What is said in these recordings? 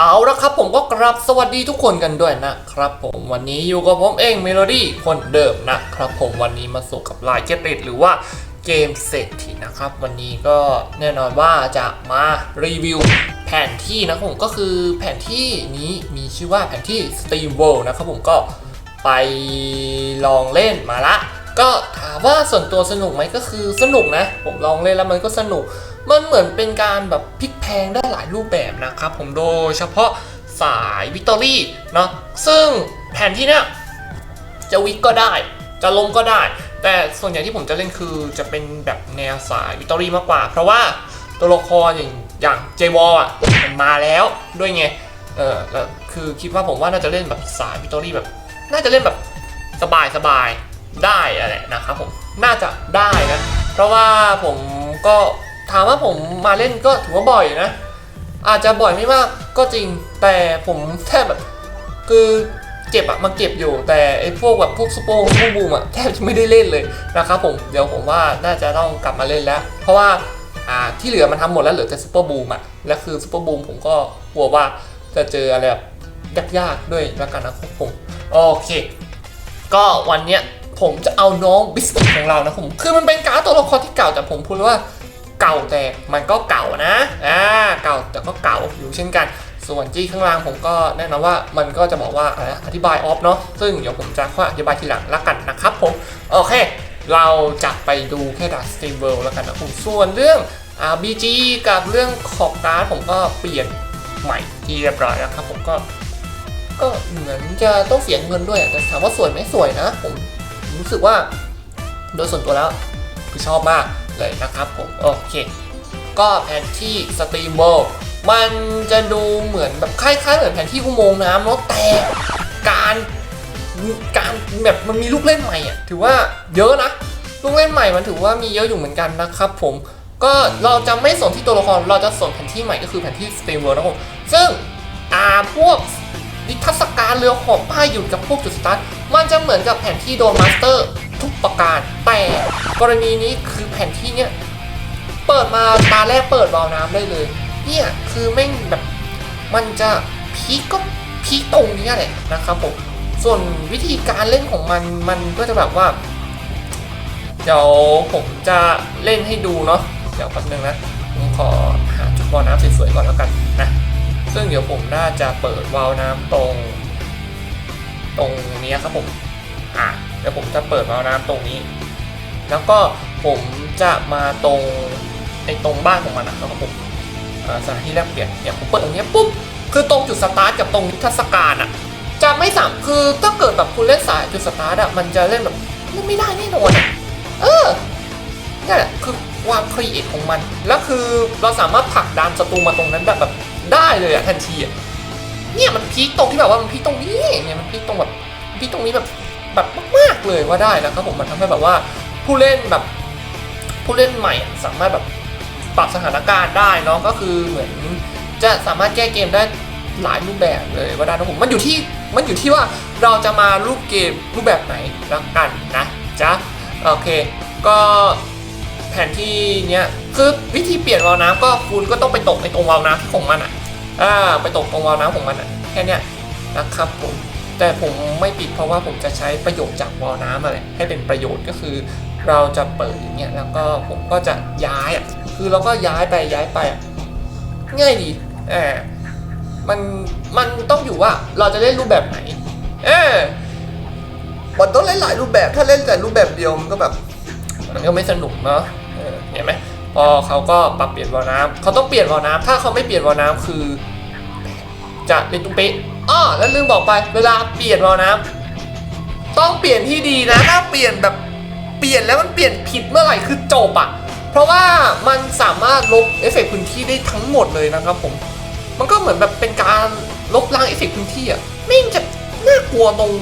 เอาละครับผมก็กรับสวัสดีทุกคนกันด้วยนะครับผมวันนี้อยู่กับผมเองเมโลดี้คนเดิมนะครับผมวันนี้มาสู่กับลายเกตติดหรือว่าเกมเศรษฐีนะครับ วันนี้ก็แน่นอนว่าจะมารีวิวแผนที่นะผมก็คือแผนที่นี้มีชื่อว่าแผนที่ Steam World นะครับผมก็ไปลองเล่นมาละ ก็ถามว่าส่วนตัวสนุกไหมก็คือสนุกนะ ผมลองเล่นแล้วมันก็สนุก มันเหมือนเป็นการแบบพลิกแพงได้หลายรูปแบบนะครับผมโดยเฉพาะสายวิกตอรี่เนาะซึ่งแผนที่เนี้ยจะวิกก็ได้จะลงก็ได้ แต่ส่วนใหญ่ที่ผมจะเล่นคือจะเป็นแบบแนวสายวิกตอรี่มากกว่า เพราะว่าตัวละครอย่างอย่างเจวอลอะมันมาแล้วด้วยไงเออแล้วคือคิดว่าผมว่าน่าจะเล่นแบบสายวิกตอรี่แบบ น่าจะเล่นแบบสบายสบายได้อะไรนะครับผมน่าจะได้นะเพราะว่าผมก็ ถามว่าผมมาเล่นก็ถือว่าบ่อยนะ อาจจะบ่อยไม่มากก็จริงแต่ผมแทบแบบคือเก็บอะมาเก็บอยู่แต่ไอ้พวกแบบพวกซูเปอร์พวกบูมอะแทบจะไม่ได้เล่นเลยนะครับผมเดี๋ยวผมว่าน่าจะต้องกลับมาเล่นแล้ว เพราะว่าอ่าที่เหลือมันทำหมดแล้วเหลือแต่ซูเปอร์บูมอะและคือซูเปอร์บูมผมก็กลัวว่าจะเจออะไรแบบยากๆด้วยแล้วกันนะครับผมโอเค ก็วันเนี้ยผมจะเอาน้องบิสกิตของเรานะผมคือมันเป็นการ์ดตัวละครที่เก่าแต่ผมพูดว่า เก่าแต่มันก็เก่านะอ่าเก่าแต่ก็เก่าอยู่เช่นกัน ส่วนจี้ข้างล่างผมก็แน่นอนว่ามันก็จะบอกว่าอธิบายออฟเนาะซึ่งเดี๋ยวผมจะค่อยอธิบายทีหลังละกันนะครับผมโอเค เราจะไปดูแค่ดัสตีเวิลแล้วกันนะผมส่วนเรื่องอ่าบีจีกับเรื่องขอบการ์ดผมก็เปลี่ยนใหม่ที่เรียบร้อยแล้วครับผมก็ก็เหมือนจะต้องเสียเงินด้วยแต่ถามว่าสวยไหมสวยนะ ผมรู้สึกว่า โดยส่วนตัวแล้วคือชอบมาก เลยนะครับผม โอเค ก็แผนที่สตรีมเวิลด์มันจะดูเหมือนแบบคล้ายๆเหมือนแผนที่อุโมงค์น้ำเนาะแต่การการแบบมันมีลูกเล่นใหม่อะถือว่าเยอะนะ ลูกเล่นใหม่มันถือว่ามีเยอะอยู่เหมือนกันนะครับผมก็เราจะไม่สนที่ตัวละครเราจะสนแผนที่ใหม่ก็คือแผนที่สตรีมเวิลด์นะครับผมซึ่งอ่าพวกนิทรรศการเรือหอบผ้าหยุดกับพวกจุดสตาร์ทมันจะเหมือนกับแผนที่โดนมาสเตอร์ทุกประการ แต่กรณีนี้ค ผนที่เนี้ยเปิดมาตาแรกเปิดวาล์วน้ำได้เลย เนี่ยคือแม่งแบบมันจะพีก็พีตรงเนี้ยแหละนะครับผมส่วนวิธีการเล่นของมันมันก็จะแบบว่า เดี๋ยวผมจะเล่นให้ดูเนาะเดี๋ยวแป๊บนึงนะผมขอหาจุดบ่อน้ำสวยๆก่อนแล้วกันนะซึ่งเดี๋ยวผมน่าจะเปิดวาล์วน้ำตรง ตรงนี้ครับผมอะเดี๋ยวผมจะเปิดวาล์วน้ำตรงนี้ แล้วก็ผมจะมาตรงไอ้ตรงบ้านของมันนะครับผมสถานที่แลกเปลี่ยนเนี่ยผมเปิดตรงนี้ปุ๊บคือตรงจุดสตาร์ทกับตรงนิทรรศการอะจะไม่สามคือถ้าเกิดแบบคุณเล่นสายจุดสตาร์ทอะมันจะเล่นแบบเล่นไม่ได้แน่นอนเออนี่แหละคือความครีเอทของมัน แล้วคือเราสามารถผลักดันศัตรูมาตรงนั้นแบบแบบได้เลยอะทันทีอะเนี่ยมันพีคตรงที่แบบว่ามันพีคตรงนี้เนี่ยมันพีคตรงแบบพีคตรงนี้แบบแบบมากๆเลยว่าได้นะครับผมมันทำให้แบบว่า ผู้เล่นแบบผู้เล่นใหม่สามารถแบบปรับสถานการณ์ได้เนาะก็คือเหมือนจะสามารถแก้เกมได้หลายรูปแบบเลยว่าได้นะผมมันอยู่ที่มันอยู่ที่ว่าเราจะมารูปเกมรูปแบบไหนแล้วกันนะจ๊ะโอเค ก็แผนที่เนี้ยคือวิธีเปลี่ยนวาล์วน้ำก็คุณก็ต้องไปตกในตรงวาล์วน้ำของมันอะอ่าไปตกตรงวาล์วน้ำของมันอะแค่เนี้ยนะครับผม แต่ผมไม่ปิดเพราะว่าผมจะใช้ประโยชน์จากวาล์วน้ำอะไรให้เป็นประโยชน์ก็คือ เราจะเปิดอย่างเงี้ยแล้วก็ผมก็จะย้ายอะคือเราก็ย้ายไปย้ายไปอะง่ายดีเออมันมันต้องอยู่ว่าเราจะเล่นรูปแบบไหนเออมันต้องเล่นหลายรูปแบบถ้าเล่นแต่รูปแบบเดียวมันก็แบบ มันก็ไม่สนุกเนาะเห็นไหมพอเขาก็ปรับเปลี่ยนวาล์วน้ำเขาต้องเปลี่ยนวาล์วน้ำถ้าเขาไม่เปลี่ยนวาล์วน้ำคือ จะเล่นตุ้งเป๊ะ อ้อแล้วลืมบอกไป เวลาเปลี่ยนวาล์วน้ำต้องเปลี่ยนที่ดีนะ ถ้าเปลี่ยนแบบเปลี่ยนแล้วมันเปลี่ยนผิดเมื่อไหร่คือจบอะเพราะว่ามันสามารถลบเอฟเฟกต์พื้นที่ได้ทั้งหมดเลยนะครับผม มันก็เหมือนแบบเป็นการลบล้างเอฟเฟกต์พื้นที่อะไม่จะน่ากลัวตรง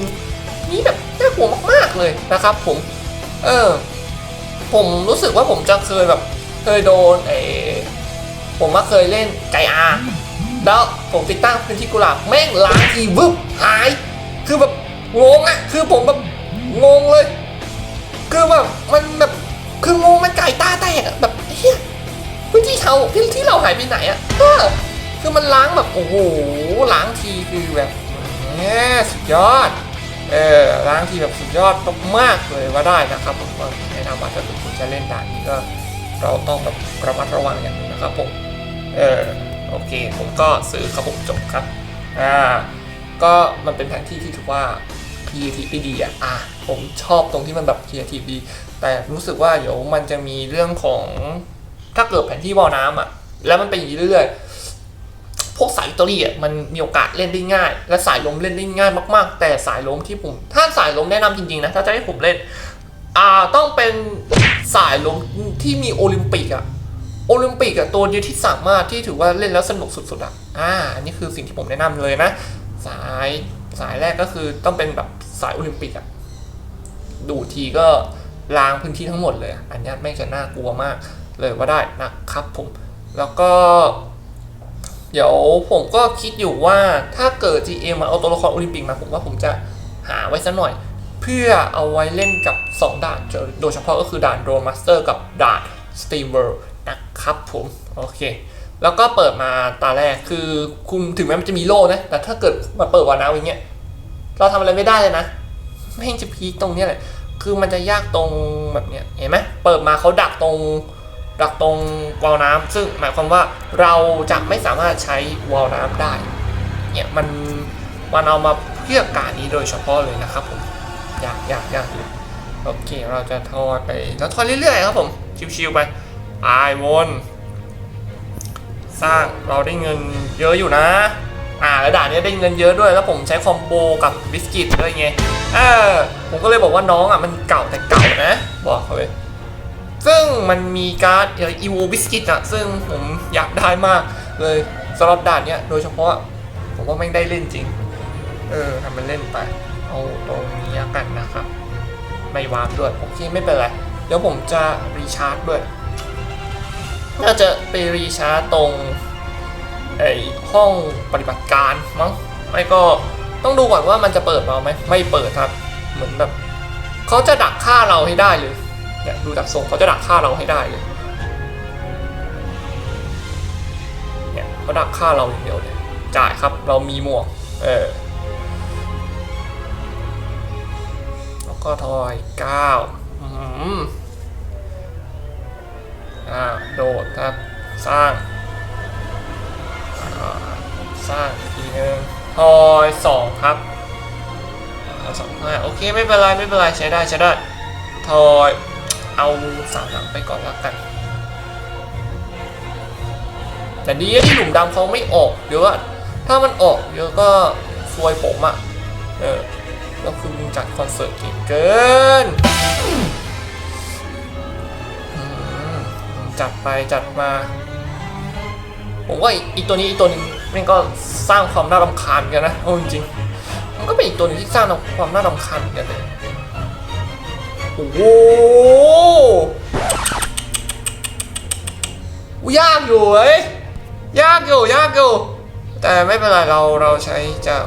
นี้แบบน่ากลัวมากๆเลยนะครับ ผม เออ ผมรู้สึกว่าผมจะเคยแบบเคยโดนเออผมมาเคยเล่นไกอา แล้วผมติดตั้งพื้นที่กุหลาบแม่งล้างทีวึบหาย คือแบบงงอะคือผมแบบงงเลย คือแบบมันแบบคืองงมันไก่ตาแตกอะแบบเฮียพื้นที่เขาพื้นที่เราหายไปไหนอะเออคือมันล้างแบบโอ้โหล้างทีคือแบบแหมสุดยอดเออล้างทีแบบสุดยอดมากๆเลยว่าได้นะครับผมก็แนะนำว่าถ้าคุณจะเล่นด่านนี้ก็เราต้องแบบระมัดระวังอย่างนึงนะครับผมเออ โอเค ผมก็ซื้อครับผมจบครับอ่าก็มันเป็นแผนที่ที่ถือว่า creative ได้ดีอะอะผมชอบตรงที่มันแบบ creative ดี แต่รู้สึกว่าเดี๋ยวมันจะมีเรื่องของถ้าเกิดแผนที่วอลน้ำอะ แล้วมันเป็นอย่างนี้เรื่อยๆ พวกสายอิตาลีอะมันมีโอกาสเล่นได้ง่าย และสายลมเล่นได้ง่ายมาก ๆ แต่สายลมที่ผมถ้าสายลมแนะนำจริงๆนะถ้าจะให้ผมเล่น อ่าต้องเป็นสายลมที่มีโอลิมปิกอะ โอลิมปิกอะตัวเดียวที่สามารถที่ถือว่าเล่นแล้วสนุกสุดๆอะอ่าอันนี้คือสิ่งที่ผมแนะนำเลยนะ สายสายแรกก็คือต้องเป็นแบบสายโอลิมปิกอะดูทีก็ล้างพื้นที่ทั้งหมดเลย อันนี้ไม่จะน่ากลัวมากเลยว่าได้นะครับผม แล้วก็ เดี๋ยวผมก็คิดอยู่ว่าถ้าเกิด GM มาเอาตัวละครโอลิมปิกมาผมว่าผมจะหาไว้สักหน่อย เพื่อเอาไว้เล่นกับ 2 ด่าน โดยเฉพาะก็คือด่านโรมาสเตอร์กับด่าน Steam World นะ ครับผม โอเค แล้วก็เปิดมาตาแรกคือคุณถึงแม้มันจะมีโล่นะ แต่ถ้าเกิดมาเปิดวานาอย่างเงี้ยเราทำอะไรไม่ได้เลยนะไม่งจะพีคตรงเนี้ยแหละคือมันจะยากตรงแบบเนี้ยเห็นไหมเปิดมาเขาดักตรงดักตรงวาลน้ำซึ่งหมายความว่าเราจะไม่สามารถใช้วาลน้ำได้เนี่ยมันมันเอามาเพื่อการนี้โดยเฉพาะเลยนะครับผมยากยากยากเลยโอเคเราจะทอดไปแล้วทอดเรื่อยๆครับผมชิวๆไป อายวนสร้างเราได้เงินเยอะอยู่นะ อ่าแล้วด่านนี้ได้เงินเยอะด้วย แล้วผมใช้คอมโบกับบิสกิตด้วยไงเออผมก็เลยบอกว่าน้องอะมันเก่าแต่เก่านะ บอกเขาเลยซึ่งมันมีการ์ดอีโวบิสกิตอะ ซึ่งผมอยากได้มากเลยสำหรับด่านเนี้ยโดยเฉพาะ ผมว่าไม่งได้เล่นจริง เออทำมันเล่นไปเอาตรงนี้กันนะครับ ไม่วาร์ปด้วยโอเคไม่เป็นไร เดี๋ยวผมจะรีชาร์จด้วย น่าจะไปรีชาร์จตรงไอห้องปฏิบัติการมั้งไม่ก็ต้องดูก่อนว่ามันจะเปิดมาไหมไม่เปิดครับ เหมือนแบบเขาจะดักฆ่าเราให้ได้เลยเนี่ยดูจากทรงเขาจะดักฆ่าเราให้ได้เลยเนี่ยเขาดักฆ่าเราอย่างเดียวเลยจ่ายครับเรามีหมวกเออแล้วก็ทอยเก้าอืม อ่าโดดครับสร้างสร้างอีกทีนึงทอยสองครับอ่าสองห้าโอเคไม่เป็นไรไม่เป็นไรใช้ได้ใช้ได้ทอยเอาสามหลังไปก่อนละกัน แต่ดีที่หลุมดำเขาไม่ออกเดี๋ยวว่าถ้ามันออกเดี๋ยวก็ซวยผมอะ่ะ เออแล้วคุณจัดคอนเสิร์ตเก่งเกิน จัดไปจัดมา ผมว่าอีกตัวนี้อีกตัวนึงมันก็สร้างความน่ารำคาญเหมือนกันนะเอาจริงมันก็เป็นอีกตัวหนึงที่สร้างความน่ารำคาญเหมือนกันเลยโอ้โหยากอยู่เว้ยยากอยู่ยากอยู่ แต่ไม่เป็นไรเราเราใช้จาก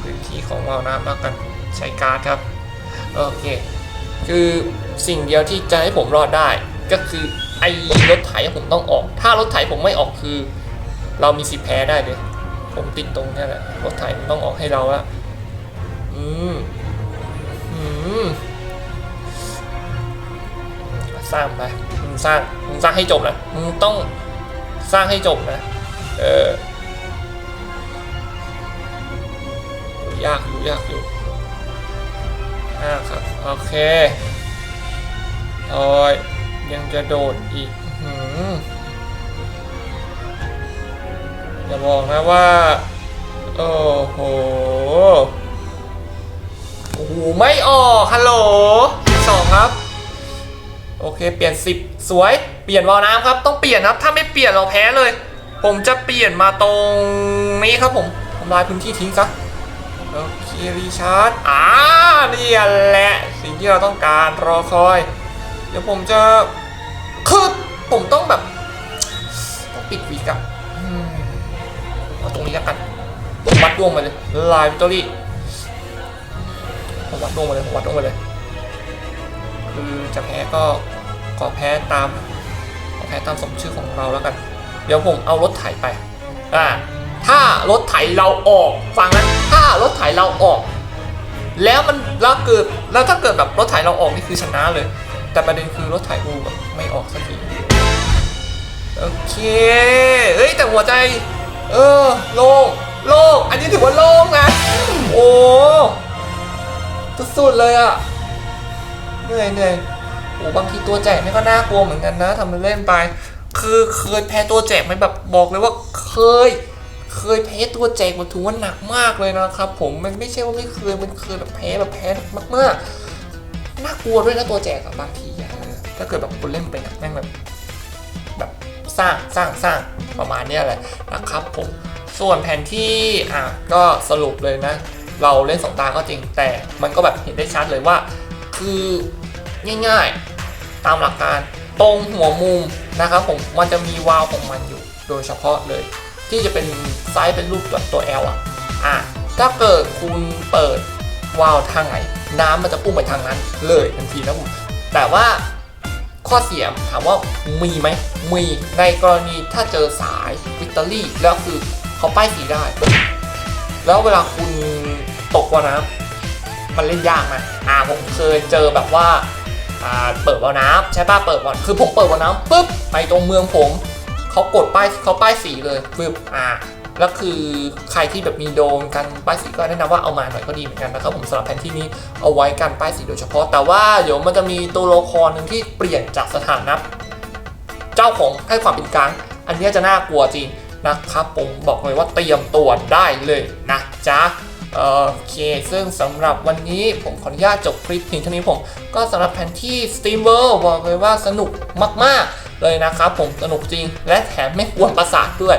พื้นที่ของวาวน้ำแล้วกันใช้การ์ดครับ โอเค คือสิ่งเดียวที่จะให้ผมรอดได้ก็คือ ไอ้รถไถผมต้องออก ถ้ารถไถผมไม่ออกคือ เรามีสิทธิ์แพ้ได้เลยผมติดตรงนี้แหละรถไถมันต้องออกให้เราละอืมอืมสร้างไปมึงสร้างมึงสร้างให้จบนะมึงต้องสร้างให้จบนะ เออยากอยู่ยากอยู่อ่าครับ โอเคโอ้ย ยังจะโดดอีกอื้อหืออย่าบอกนะว่า โอ้โห โอ้โห ไม่ออก ฮัลโหลสองครับ โอเค เปลี่ยน10สวย เปลี่ยนวาล์วน้ำครับ ต้องเปลี่ยนครับ ถ้าไม่เปลี่ยนเราแพ้เลย ผมจะเปลี่ยนมาตรงนี้ครับผมทำลายพื้นที่ทิ้งซะโอเครีชาร์จอ่านี่แหละ สิ่งที่เราต้องการรอคอยเดี๋ยวผมจะคือผมต้องแบบต้องปิดวีกับอืมเอาตรงนี้แล้วกันผมวัดดวงมาเลยลายวิตอรี่ผมวัดดวงมาเลยผมวัดดวงมาเลย คือจะแพ้ก็ขอแพ้ตามขอแพ้ตามสมชื่อของเราแล้วกัน เดี๋ยวผมเอารถไถไปอ่าถ้ารถไถเราออกฟังนะถ้ารถไถเราออก แล้วมันแล้วเกิดแล้วถ้าเกิดแบบรถไถเราออกนี่คือชนะเลย แต่ประเด็นคือรถไถกูแบบไม่ออกสักทีโอเคเอ้ยแต่หัวใจ เออโล่งโล่งอันนี้ถือว่าโล่งนะ โอ้สุดๆเลยอะเหนื่อยเหนื่อยโอ้บางทีตัวแจกนี่ก็น่ากลัวเหมือนกันนะทำเป็นเล่นไป คือเคยแพ้ตัวแจกไหมแบบบอกเลยว่าเคย เคยแพ้ตัวแจกมาถือว่าหนักมากเลยนะครับ ผมมันไม่ใช่ว่าไม่เคยมันเคยแบบแพ้แบบแพ้มากๆ น่ากลัวด้วยนะตัวแจกบางทีอะถ้าเกิดแบบคนเล่นเป็นะแม่งแบบแบบสร้างสร้างสร้างประมาณนี้แหละนะครับผมส่วนแผนที่อะก็สรุปเลยนะ เราเล่นสองตาก็จริงแต่มันก็แบบเห็นได้ชัดเลยว่า คือง่ายๆ ตามหลักการตรงหัวมุมนะครับผมมันจะมีวาล์วของมันอยู่โดยเฉพาะเลย ที่จะเป็นไซส์เป็นรูปตัวตัว L อะอะถ้าเกิดคุณเปิดวาล์วทางไหน น้ำมันจะพุ่งไปทางนั้นเลยทันทีนะผมแต่ว่าข้อเสียถามว่ามีไหมมีในกรณีถ้าเจอสายอิตาลีแล้วคือเขาป้ายสีได้ แล้วเวลาคุณตกว่าน้ำมันเล่นยากนะอ่าผมเคยเจอแบบว่าอ่าเปิดว่าน้ำใช่ป่ะเปิดวาคือผมเปิดว่าน้ำปุ๊บไปตรงเมืองผมเขากดป้ายเขาป้ายสีเลยปึ๊บอ่า แล้วคือใครที่แบบมีโดนกันป้ายสีก็แนะนำว่าเอามาหน่อยก็ดีเหมือนกันนะครับผมสำหรับแผนที่นี้เอาไว้กันป้ายสีโดยเฉพาะ แต่ว่าเดี๋ยวมันจะมีตัวละครหนึ่งที่เปลี่ยนจากสถานะเจ้าของให้ความเป็นกลาง อันนี้จะน่ากลัวจริงนะครับผมบอกเลยว่าเตรียมตัวได้เลยนะจ๊ะโอเคซึ่งสำหรับวันนี้ผมขออนุญาตจบคลิปเพียงเท่านี้ผม ก็สำหรับแผนที่ Steam World บอกเลยว่าสนุกมาก ๆ เลยนะครับผมสนุกจริง และแถมไม่กวนประสาทด้วย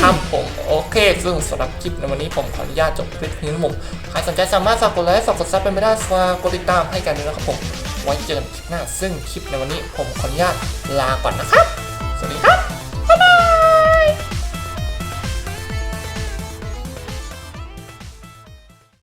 ครับผมโอเคซึ่งสำหรับคลิปในวันนี้ผมขออนุญาตจบคลิปเพียงเท่านี้ผมใครสนใจสามารถฝากกดไลค์ฝากกดซับเป็นไม่ได้ฝากกดติดตามให้กันด้วยนะครับผมไว้เจอกันคลิปหน้า ซึ่งคลิปในวันนี้ผมขออนุญาตลาก่อนนะครับ